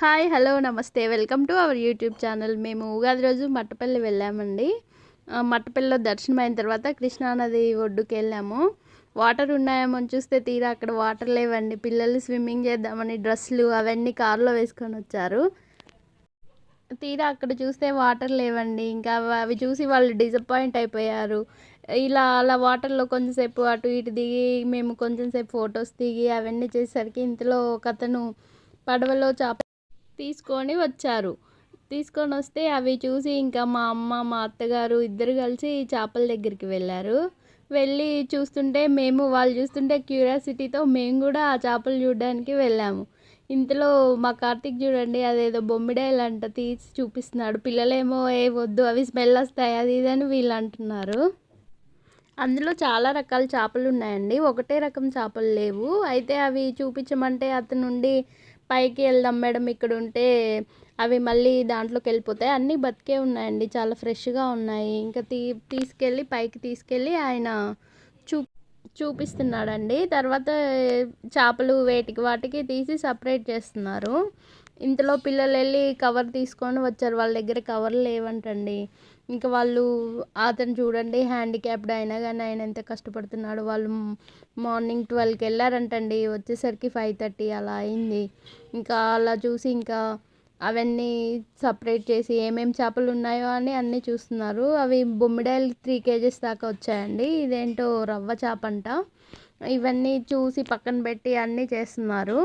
Hi hello namaste. Welcome to our YouTube channel. మేము ఉగాది రోజు మట్టపల్లి వెళ్ళామండి. మట్టపల్లిలో దర్శనం అయిన తర్వాత కృష్ణానది ఒడ్డుకి వెళ్ళాము. వాటర్ ఉన్నాయేమో అని చూస్తే తీరా అక్కడ వాటర్ లేవండి. పిల్లలు స్విమ్మింగ్ చేద్దామని డ్రెస్సులు అవన్నీ కారులో వేసుకొని వచ్చారు. తీరా అక్కడ చూస్తే వాటర్ లేవండి. ఇంకా అవి చూసి వాళ్ళు డిసప్పాయింట్ అయిపోయారు. ఇలా అలా వాటర్లో కొంచెంసేపు అటు ఇటు దిగి మేము కొంచెంసేపు ఫొటోస్ దిగి అవన్నీ చేసేసరికి ఇంతలో ఒక అతను పడవలో చేప తీసుకొని వచ్చారు. తీసుకొని వస్తే అవి చూసి ఇంకా మా అమ్మ మా అత్తగారు ఇద్దరు కలిసి చేపల దగ్గరికి వెళ్ళారు. వెళ్ళి చూస్తుంటే మేము వాళ్ళు చూస్తుంటే క్యూరియాసిటీతో మేము కూడా ఆ చేపలు చూడడానికి వెళ్ళాము. ఇంతలో మా కార్తీక్ చూడండి అదేదో బొమ్మిడాయలంట తీసి చూపిస్తున్నాడు. పిల్లలేమో ఏ వద్దు అవి స్మెల్ వస్తాయి అది ఇది అని వీళ్ళు అంటున్నారు. అందులో చాలా రకాల చేపలు ఉన్నాయండి. ఒకటే రకం చేపలు లేవు. అయితే అవి చూపించమంటే అతనుండి పైకి వెళ్దాం మేడం ఇక్కడ ఉంటే అవి మళ్ళీ దాంట్లోకి వెళ్ళిపోతాయి. అన్నీ బతికే ఉన్నాయండి చాలా ఫ్రెష్గా ఉన్నాయి. ఇంకా తీ తీసుకెళ్ళి పైకి తీసుకెళ్ళి ఆయన చూ చూపిస్తున్నాడండి. తర్వాత చేపలు వేటికి వాటికి తీసి సపరేట్ చేస్తున్నారు. ఇంతలో పిల్లలు వెళ్ళి కవర్ తీసుకొని వచ్చారు. వాళ్ళ దగ్గర కవర్ లేవంటండి. ఇంకా వాళ్ళు అతను చూడండి హ్యాండిక్యాప్డ్ అయినా కానీ ఆయన ఎంత కష్టపడుతున్నాడు. వాళ్ళు మార్నింగ్ ట్వెల్వ్కి వెళ్ళారంటండి. వచ్చేసరికి ఫైవ్ థర్టీ అలా అయింది. ఇంకా అలా చూసి ఇంకా అవన్నీ సపరేట్ చేసి ఏమేమి చేపలు ఉన్నాయో అని అన్నీ చూస్తున్నారు. అవి బొమ్మిడాయలు త్రీ కేజెస్ దాకా వచ్చాయండి. ఇదేంటో రవ్వ చేప అంట. ఇవన్నీ చూసి పక్కన పెట్టి అన్నీ చేస్తున్నారు.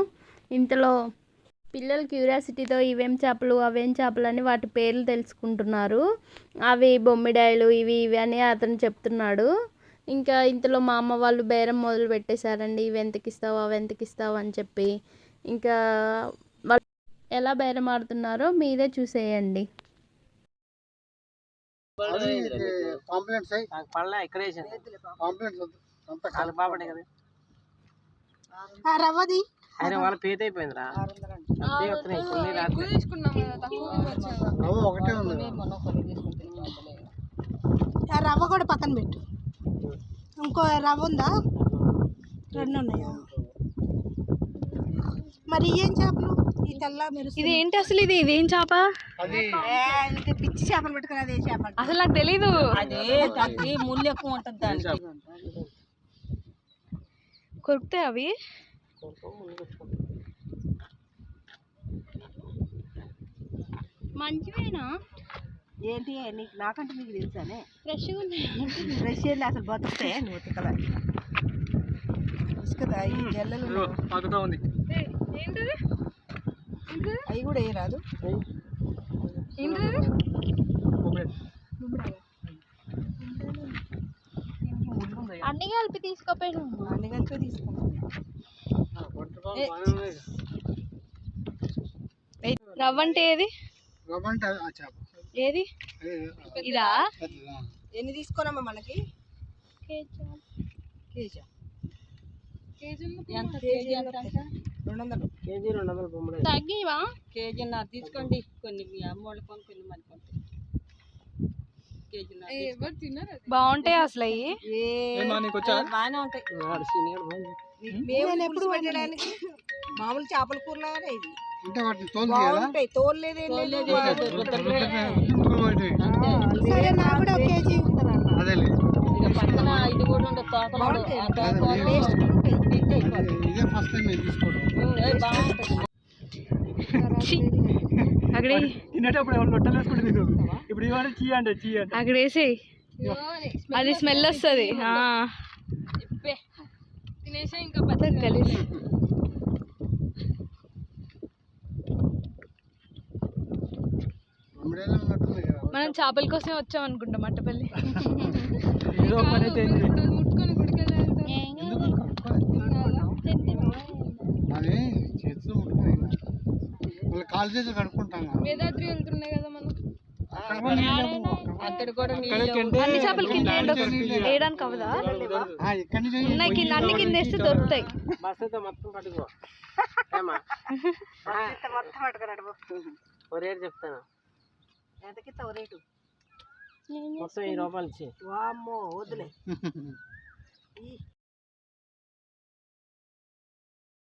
ఇంతలో పిల్లలు క్యూరియాసిటీతో ఇవేం చేపలు అవేం చేపలు అని వాటి పేర్లు తెలుసుకుంటున్నారు. అవి బొమ్మిడాయలు ఇవి ఇవి అని అతను చెప్తున్నాడు. ఇంకా ఇంతలో మా అమ్మ వాళ్ళు బేరం మొదలు పెట్టేశారండి. ఇవి ఎంతకి ఇస్తావు అవి ఎంతకి ఇస్తావు అని చెప్పి. ఇంకా వాళ్ళు ఎలా బేరం ఆడుతున్నారో మీరే చూసేయండి. కాంప్లైంట్స్ పడలే ఇక్కడ కాంప్లైంట్స్ రవ్వది. ఆయన వాళ్ళ పేత అయిపోయిందిరా. అంతే వస్తున్నాయి. కొన్ని రాత్రి. రవ్వ ఒకటే ఉంది. రవ్వ కూడా పక్కన పెట్టు. ఇంకో రవ్వ ఉందా? రెండు ఉన్నాయా? మరి ఏం చేపలు? ఈ తెల్ల మీరు ఇది ఏంటి అసలు ఇది? ఇదేం చేప? అది పిచ్చి చేపలు పెట్టుకుని అదే చేప? అసలు నాకు తెలీదు. అదే ముళ్ళు ఎక్కువ ఉంటుంది దానికి. కొరుకుతాయి అవి? మంచివేనా? ఏంటి నీకు నాకంటే నీకు తెలుసానే? ఫ్రెష్గా ఉన్నాయి? ఫ్రెష్ ఏంది అసలు బతుకుతాయి నువ్వు ఉతకలా. కదా ఈ జల్లలు పక్కతో ఉంది. ఏంటిది? అవి కూడా ఏ రాదు. ఏంటిది? అన్ని కలిపి తీసుకోపోయినా అన్ని కలిపి తీసుకున్నాం రవ్వ అంటే ఏది? రవ్వ అంటే ఏది? ఇదా. ఎన్ని తీసుకున్నామా మనకి? కేజీ. ఎంత? కేజీ ఎంత? రెండు వందలు కేజీ రెండు వందల బొమ్మలు తగ్గివా? కేజీన్నర తీసుకోండి కొన్ని మీ అమ్మ వాళ్ళు కొని కొన్ని మనకి కొంటాయి కేజీన్నర బాగుంటాయి అసలు అవి బాగానే ఉంటాయి. మేము ఎప్పుడు పెట్టడానికి మామూలు చేపల కూరలాగానే ఇది. బాగుంటాయి లేదు ఏం లేదు. ముక్కలు పోయినాయి. సరే నాకు కూడా ఒక కేజీ అదేలే. ఇది కూడా ఉండదు బాగుంటాయి. ఇదే ఫస్ట్ టైం నేను తీసుకోవడం అక్కడ తినేటప్పుడు ఎవరు లొట్టలు వేసుకుంటే తిను. ఇప్పుడు ఇవాళ చీ అంటే చీ అంటే. అక్కడ వేసి అది స్మెల్ వస్తుంది. కలిసి అమ్మడేలా ఉన్నట్టుంది కదా. మనం చేపల కోసమే వచ్చాం అనుకుంటాం చేతితో ముట్టుకుని మళ్ళీ కాలు చేతులు కడుక్కుంటాం. వేదాద్రి వెళ్తున్నాయి కదా మనం. అన్ని చేపలు కింద వేయడానికి అవదా ఉన్నాయి కింద అన్ని కింద వేస్తే దొరుకుతాయి. చెప్తాను. మొత్తం ఈ రూపాయలు ఈ